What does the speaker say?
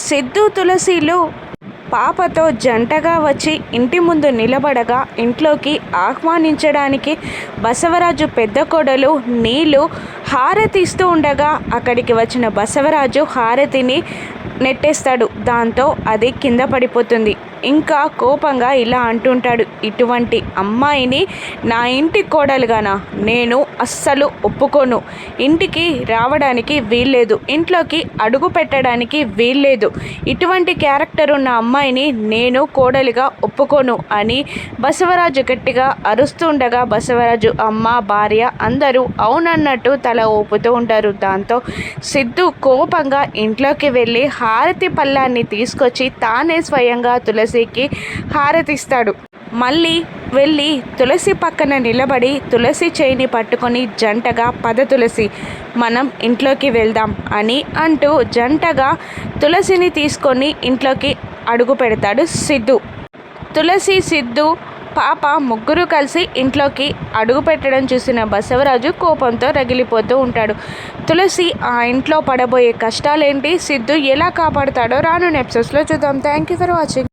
సిద్ధు తులసిలు పాపతో జంటగా వచ్చి ఇంటి ముందు నిలబడగా ఇంట్లోకి ఆహ్వానించడానికి బసవరాజు పెద్ద కొడలు నీళ్ళు హారతి ఇస్తూ ఉండగా అక్కడికి వచ్చిన బసవరాజు హారతిని నెట్టేస్తాడు. దాంతో అది కింద పడిపోతుంది. ఇంకా కోపంగా ఇలా అంటుంటాడు. ఇటువంటి అమ్మాయిని నా ఇంటి కోడలుగానా? నేను అస్సలు ఒప్పుకోను. ఇంటికి రావడానికి వీల్లేదు. ఇంట్లోకి అడుగు పెట్టడానికి వీల్లేదు. ఇటువంటి క్యారెక్టర్ ఉన్న అమ్మాయిని నేను కోడలిగా ఒప్పుకోను అని బసవరాజు గట్టిగా అరుస్తుండగా బసవరాజు అమ్మ భార్య అందరూ అవునన్నట్టు తల ఊపుతూ ఉంటారు. దాంతో సిద్ధు కోపంగా ఇంట్లోకి వెళ్ళి హారతి పళ్ళాన్ని తీసుకొచ్చి తానే స్వయంగా తులసికి హారతిస్తాడు. మళ్ళీ వెళ్ళి తులసి పక్కన నిలబడి తులసి చేయిని పట్టుకొని జంటగా పద తులసి మనం ఇంట్లోకి వెళ్దాం అని అంటూ జంటగా తులసిని తీసుకొని ఇంట్లోకి అడుగు పెడతాడు సిద్ధు. తులసి సిద్ధు పాప ముగ్గురు కలిసి ఇంట్లోకి అడుగు పెట్టడం చూసిన బసవరాజు కోపంతో రగిలిపోతూ ఉంటాడు. తులసి ఆ ఇంట్లో పడబోయే కష్టాలేంటి? సిద్ధు ఎలా కాపాడుతాడో రాను నెప్సెస్లో చూద్దాం. Thank you for watching